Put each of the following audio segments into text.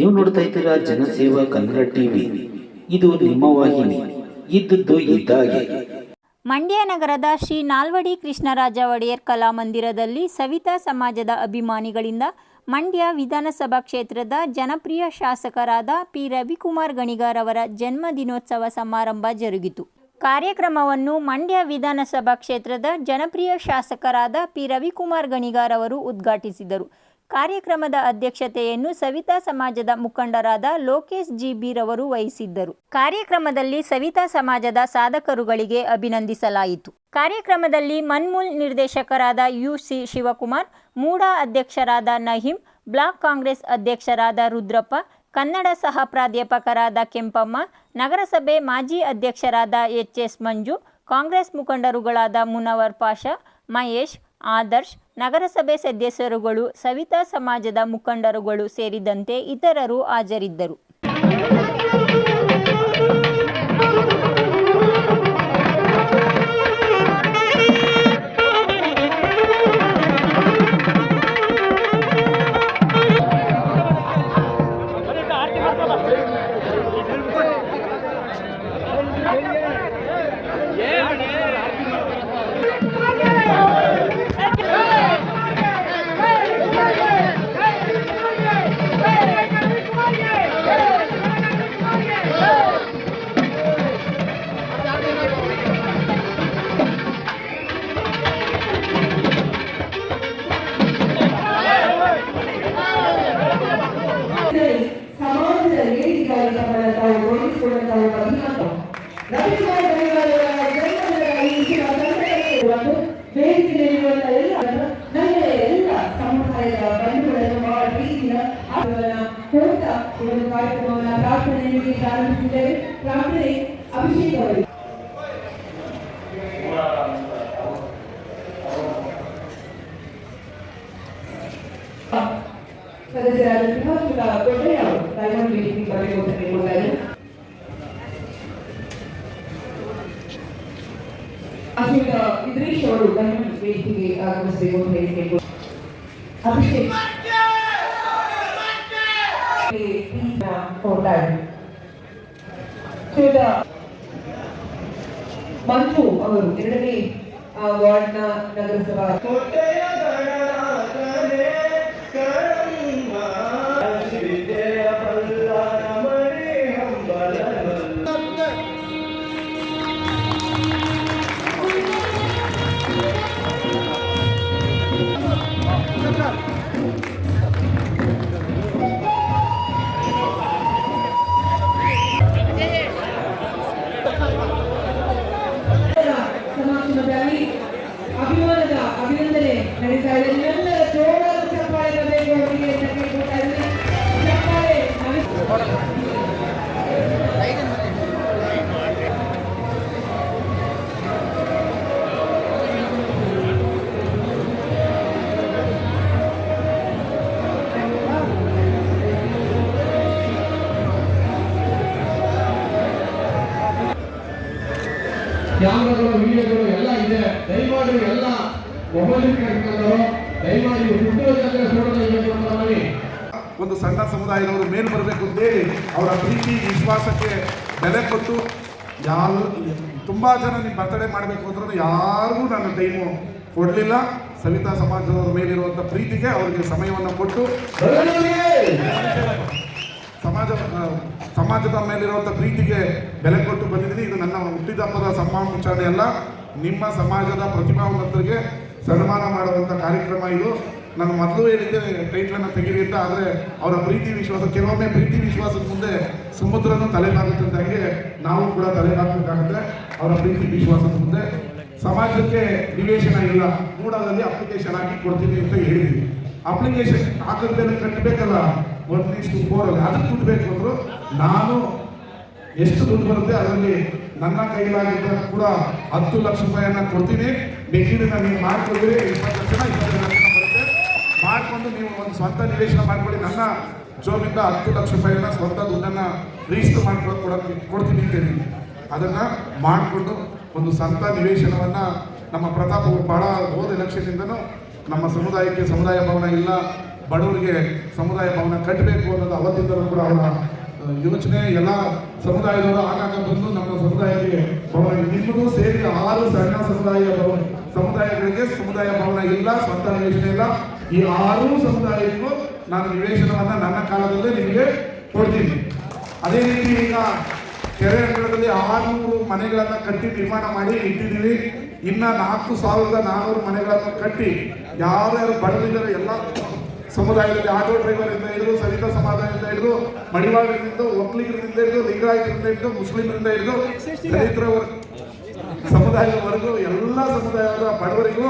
ನೀವು ನೋಡ್ತಾ ಇದ್ದೀರಾ ಜನಸೇವಾ ಕನ್ನಡ ಟಿವಿ. ಇದು ನಿಮ್ಮ ವಾಹಿನಿ. ಇದ್ದದ್ದು ಇದ್ದಾಗೆ. ಮಂಡ್ಯ ನಗರದ ಶ್ರೀ ನಾಲ್ವಡಿ ಕೃಷ್ಣರಾಜ ಒಡೆಯರ್ ಕಲಾಮಂದಿರದಲ್ಲಿ ಸವಿತಾ ಸಮಾಜದ ಅಭಿಮಾನಿಗಳಿಂದ ಮಂಡ್ಯ ವಿಧಾನಸಭಾ ಕ್ಷೇತ್ರದ ಜನಪ್ರಿಯ ಶಾಸಕರಾದ ಪಿ ರವಿಕುಮಾರ್ ಗಣಿಗಾರ್ ಅವರ ಜನ್ಮ ದಿನೋತ್ಸವ ಸಮಾರಂಭ ಜರುಗಿತು. ಕಾರ್ಯಕ್ರಮವನ್ನು ಮಂಡ್ಯ ವಿಧಾನಸಭಾ ಕ್ಷೇತ್ರದ ಜನಪ್ರಿಯ ಶಾಸಕರಾದ ಪಿ ರವಿಕುಮಾರ್ ಗಣಿಗಾರ್ ಅವರು ಉದ್ಘಾಟಿಸಿದರು. ಕಾರ್ಯಕ್ರಮದ ಅಧ್ಯಕ್ಷತೆಯನ್ನು ಸವಿತಾ ಸಮಾಜದ ಮುಖಂಡರಾದ ಲೋಕೇಶ್ ಜಿ ಬೀರವರು ವಹಿಸಿದ್ದರು. ಕಾರ್ಯಕ್ರಮದಲ್ಲಿ ಸವಿತಾ ಸಮಾಜದ ಸಾಧಕರುಗಳಿಗೆ ಅಭಿನಂದಿಸಲಾಯಿತು. ಕಾರ್ಯಕ್ರಮದಲ್ಲಿ ಮನ್ಮೂಲ್ ನಿರ್ದೇಶಕರಾದ ಯು ಸಿ ಶಿವಕುಮಾರ್, ಮೂಡಾ ಅಧ್ಯಕ್ಷರಾದ ನಹೀಂ, ಬ್ಲಾಕ್ ಕಾಂಗ್ರೆಸ್ ಅಧ್ಯಕ್ಷರಾದ ರುದ್ರಪ್ಪ, ಕನ್ನಡ ಸಹ ಪ್ರಾಧ್ಯಾಪಕರಾದ ಕೆಂಪಮ್ಮ, ನಗರಸಭೆ ಮಾಜಿ ಅಧ್ಯಕ್ಷರಾದ ಎಚ್ ಎಸ್ ಮಂಜು, ಕಾಂಗ್ರೆಸ್ ಮುಖಂಡರುಗಳಾದ ಮುನವರ್ ಪಾಷಾ, ಮಹೇಶ್ ಆದರ್ಶ್ ನಗರಸಭೆ ಸದಸ್ಯರುಗಳು ಸವಿತಾ ಸಮಾಜದ ಮುಖಂಡರುಗಳು ಸೇರಿದಂತೆ ಇತರರು ಹಾಜರಿದ್ದರು. ಪ್ರಾರ್ಥನೆ ಅಭಿಷೇಕ ಅವರಿಗೆ ಸದಸ್ಯರಾದ ಮಂಜು ಅವರು ಎರಡನೇ ವಾರ್ಡ್ನ ನಗರಸಭಾ ಕ್ಯಾಮ್ರಾಗಳು ವಿಡಿಯೋಗಳು ಎಲ್ಲ ಇದೆ. ದಯಮಾಡಿ ಎಲ್ಲ ಮೊಬೈಲ್ ಇಟ್ಕೊಂಡು ದಯಮಾಡಿ ಅಂತ ಒಂದು ಸಣ್ಣ ಸಮುದಾಯದವರು ಮೇಲ್ ಬರಬೇಕು ಅಂತೇಳಿ ಅವರ ಪ್ರೀತಿ ವಿಶ್ವಾಸಕ್ಕೆ ಬೆಲೆ ಕೊಟ್ಟು ಯಾರು ತುಂಬ ಜನ ನೀವು ಬರ್ತಡೇ ಮಾಡಬೇಕು ಅಂದ್ರೂ ಯಾರಿಗೂ ನಾನು ಟೈಮು ಕೊಡಲಿಲ್ಲ. ಸವಿತಾ ಸಮಾಜದವರ ಮೇಲಿರುವಂಥ ಪ್ರೀತಿಗೆ ಅವರಿಗೆ ಸಮಯವನ್ನು ಕೊಟ್ಟು. ಸಮಾಜ ಸಮಾಜದ ಮೇಲಿರುವಂಥ ಪ್ರೀತಿಗೆ ಬೆಲೆ ಕೊಟ್ಟು ಬಂದಿದ್ದೀನಿ. ಇದು ನನ್ನ ಹುಟ್ಟಿದಬ್ಬದ ಸಮಾಚಾರ ಅಲ್ಲ, ನಿಮ್ಮ ಸಮಾಜದ ಪ್ರತಿಭಾವಂತರಿಗೆ ಸನ್ಮಾನ ಮಾಡುವಂಥ ಕಾರ್ಯಕ್ರಮ ಇದು. ನಾನು ಮೊದಲು ಹೇಳಿದ್ದೆ ಟೈಟ್ಲನ್ನು ಅಂತ, ಆದರೆ ಅವರ ಪ್ರೀತಿ ವಿಶ್ವಾಸ, ಕೆಲವೊಮ್ಮೆ ಪ್ರೀತಿ ವಿಶ್ವಾಸದ ಮುಂದೆ ಸಮುದ್ರನ ತಲೆಬಾಗುತ್ತೆ ಅಂತ ಹಾಗೆ ನಾವು ಕೂಡ ತಲೆಬಾಗಬೇಕಾಗುತ್ತೆ ಅವರ ಪ್ರೀತಿ ವಿಶ್ವಾಸದ ಮುಂದೆ. ಸಮಾಜಕ್ಕೆ ನಿವೇಶನ ಇಲ್ಲ ಮೂಡದಲ್ಲಿ ಅಪ್ಲಿಕೇಶನ್ ಹಾಕಿ ಕೊಡ್ತೀನಿ ಅಂತ ಹೇಳಿದ್ವಿ ಅಪ್ಲಿಕೇಶನ್ ಹಾಕಿದ್ರೆ ಕಟ್ಟಬೇಕಲ್ಲ ಒನ್ ಇಷ್ಟು ಅದಕ್ಕೆ ದುಡ್ಡು ಬೇಕು ಅಂದ್ರು ನಾನು ಎಷ್ಟು ದುಡ್ಡು ಬರುತ್ತೆ ಅದರಲ್ಲಿ ನನ್ನ ಕೈಲಾಗಿದ್ದ ಕೂಡ ಹತ್ತು ಲಕ್ಷ ರೂಪಾಯಿಯನ್ನ ಕೊಡ್ತೀನಿ. ಮಿಕ್ಕಿದನ್ನ ನೀವು ಮಾಡ್ಕೊಂಡ್ರೆ ಇಪ್ಪತ್ತು ಲಕ್ಷ ಇಪ್ಪತ್ತು ಲಕ್ಷ ಬರುತ್ತೆ. ಮಾಡಿಕೊಂಡು ನೀವು ಒಂದು ಸ್ವಂತ ನಿವೇಶನ ಮಾಡ್ಕೊಳ್ಳಿ. ನನ್ನ ಜೋಬಿಂದ ಹತ್ತು ಲಕ್ಷ ರೂಪಾಯಿಯನ್ನ ಸ್ವಂತ ದುಡ್ಡನ್ನ ರಿಜಿಸ್ಟರ್ ಮಾಡ್ಕೊಳಕ್ಕೆ ಕೊಡೋಕ್ಕೆ ಕೊಡ್ತೀನಿ ಅಂತ ಅದನ್ನು ಮಾಡಿಕೊಂಡು ಒಂದು ಸ್ವಂತ ನಿವೇಶನವನ್ನು ನಮ್ಮ ಪ್ರತಾಪ್ ಬಹಳ ಹೋದ ಎಲೆಕ್ಷನ್ನಿಂದನೂ ನಮ್ಮ ಸಮುದಾಯಕ್ಕೆ ಸಮುದಾಯ ಭವನ ಇಲ್ಲ. ಬಡವರಿಗೆ ಸಮುದಾಯ ಭವನ ಕಟ್ಟಬೇಕು ಅನ್ನೋದು ಅವತ್ತಿಂದಲೂ ಕೂಡ ಅವರ ಯೋಚನೆ ಎಲ್ಲ ಸಮುದಾಯದವರು ಆಗಾಗ ಬಂದು ನಮ್ಮ ಸಮುದಾಯಕ್ಕೆ ಭವನ, ನಿಮ್ಮದು ಸೇರಿ ಆರು ಸಣ್ಣ ಸಮುದಾಯ ಭವನ, ಸಮುದಾಯಗಳಿಗೆ ಸಮುದಾಯ ಭವನ ಇಲ್ಲ, ಸ್ವಂತ ನಿವೇಶನ ಇಲ್ಲ. ಈ ಆರು ಸಮುದಾಯಕ್ಕೂ ನಾನು ನಿವೇಶನವನ್ನ ನನ್ನ ಕಾಲದಲ್ಲೇ ನಿಮಗೆ ಕೊಡ್ತೀನಿ. ಅದೇ ರೀತಿ ಈಗ ಕೆರೆ ಅಂಗಳದಲ್ಲಿ ಆರುನೂರು ಮನೆಗಳನ್ನು ಕಟ್ಟಿ ನಿರ್ಮಾಣ ಮಾಡಿ ಇಟ್ಟಿದ್ದೀವಿ. ಇನ್ನ ನಾಲ್ಕು ಸಾವಿರದ ನಾನ್ನೂರು ಮನೆಗಳನ್ನು ಕಟ್ಟಿ ಯಾರ್ಯಾರು ಬಡವಿದ್ದಾರೆ ಎಲ್ಲ ಸಮುದಾಯದಲ್ಲಿ ಆಟೋ ಡ್ರೈವರ್ ಇಂದ ಹಿಡಿದು ಸವಿತಾ ಸಮಾಜದಿಂದ ಹಿಡಿದು ಮಡಿವಾಳರಿಂದ, ಒಕ್ಕಲಿಗರಿಂದ ಹಿಡಿದು, ಲಿಂಗಾಯತರಿಂದ ಹಿಡಿದು, ಮುಸ್ಲಿಮರಿಂದ ಹಿಡಿದು ದಲಿತರ ಸಮುದಾಯದವರೆಗೂ, ಎಲ್ಲ ಸಮುದಾಯದ ಬಡವರಿಗೂ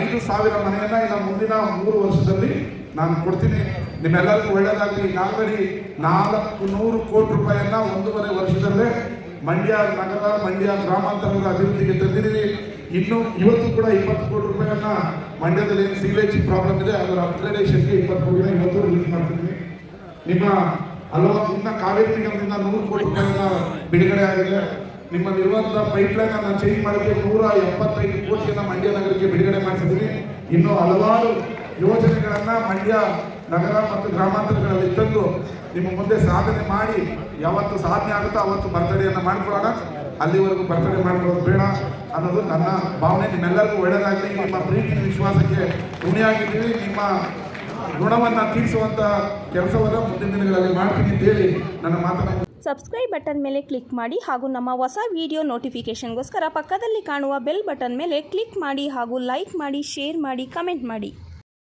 ಐದು ಸಾವಿರ ಮನೆಯನ್ನ ಈಗ ಮುಂದಿನ ಮೂರು ವರ್ಷದಲ್ಲಿ ನಾನು ಕೊಡ್ತೀನಿ. ನಿಮ್ಮೆಲ್ಲರಿಗೂ ಒಳ್ಳೆಯದಾಗಲಿ ಈಗಾಗಲೇ ನಾಲ್ಕು ನೂರು ಕೋಟಿ ರೂಪಾಯಿಯನ್ನ ಒಂದೂವರೆ ವರ್ಷದಲ್ಲೇ ಮಂಡ್ಯ ನಗರ, ಮಂಡ್ಯ ಗ್ರಾಮಾಂತರದ ಅಭಿವೃದ್ಧಿಗೆ ತಂದಿದ್ದೀವಿ. ಇನ್ನು ಇವತ್ತು ಕೂಡ ಇಪ್ಪತ್ತು ಕೋಟಿ ರೂಪಾಯಿಯನ್ನ ಮಂಡ್ಯದಲ್ಲಿ ಏನು ಸೀವೇಜ್ ಪ್ರಾಬ್ಲಮ್ ಇದೆ ಅದರ ಅಪ್ಗ್ರೇಡೇಷನ್ಗೆ ಇಪ್ಪತ್ತು ಕೋಟಿನ ಇವತ್ತು ರಿಲೀಸ್ ಮಾಡ್ತಿದ್ದೀನಿ ನಿಮ್ಮ ಹಲವಾರು, ಇನ್ನ ಕಾವೇರಿ ನಿಗಮದಿಂದ ನೂರು ಕೋಟಿ ರೂಪಾಯಿನ ಬಿಡುಗಡೆ ಆಗಿದೆ. ನಿಮ್ಮಲ್ಲಿರುವಂತಹ ಪೈಪ್ ಲೈನ್ ಅನ್ನ ಚೇಂಜ್ ಮಾಡೋಕ್ಕೆ ನೂರ ಎಪ್ಪತ್ತೈದು ಕೋಟಿಯನ್ನ ಮಂಡ್ಯ ನಗರಕ್ಕೆ ಬಿಡುಗಡೆ ಮಾಡಿಸಿದ್ದೀನಿ ಇನ್ನು ಹಲವಾರು ಯೋಜನೆಗಳನ್ನ ಮಂಡ್ಯ ನಗರ ಮತ್ತು ಗ್ರಾಮಾಂತರಗಳಲ್ಲಿ ತಂದು ನಿಮ್ಮ ಮುಂದೆ ಸಾಧನೆ ಮಾಡಿ, ಯಾವತ್ತು ಸಾಧನೆ ಆಗುತ್ತೋ ಅವತ್ತು ಬರ್ತಡೆಯನ್ನು ಮಾಡ್ಕೊಳ್ಳೋಣ. ಅಲ್ಲಿವರೆಗೂ ಬರ್ತಡೆ ಮಾಡ್ಕೊಳ್ಳೋದು ಬೇಡ ಅನ್ನೋದು ನನ್ನ ಭಾವನೆ. ನಿಮ್ಮೆಲ್ಲರಿಗೂ ಒಳ್ಳೆಯದಾಗಲಿ ನಿಮ್ಮ ಪ್ರೀತಿ ವಿಶ್ವಾಸಕ್ಕೆ ಋಣಿಯಾಗಿದ್ದೀವಿ ನಿಮ್ಮ ಋಣವನ್ನು ತೀರಿಸುವಂತ ಕೆಲಸವನ್ನು ಮುಂದಿನ ದಿನಗಳಲ್ಲಿ ಮಾಡ್ತೀನಿ ಅಂತೇಳಿ ನನ್ನ ಮಾತನ್ನು ಸಬ್ಸ್ಕ್ರೈಬ್ ಬಟನ್ ಮೇಲೆ ಕ್ಲಿಕ್ ಮಾಡಿ ಹಾಗೂ ನಮ್ಮ ಹೊಸ ವಿಡಿಯೋ ನೋಟಿಫಿಕೇಷನ್ಗೋಸ್ಕರ ಪಕ್ಕದಲ್ಲಿ ಕಾಣುವ ಬೆಲ್ ಬಟನ್ ಮೇಲೆ ಕ್ಲಿಕ್ ಮಾಡಿ ಹಾಗೂ ಲೈಕ್ ಮಾಡಿ ಶೇರ್ ಮಾಡಿ ಕಮೆಂಟ್ ಮಾಡಿ.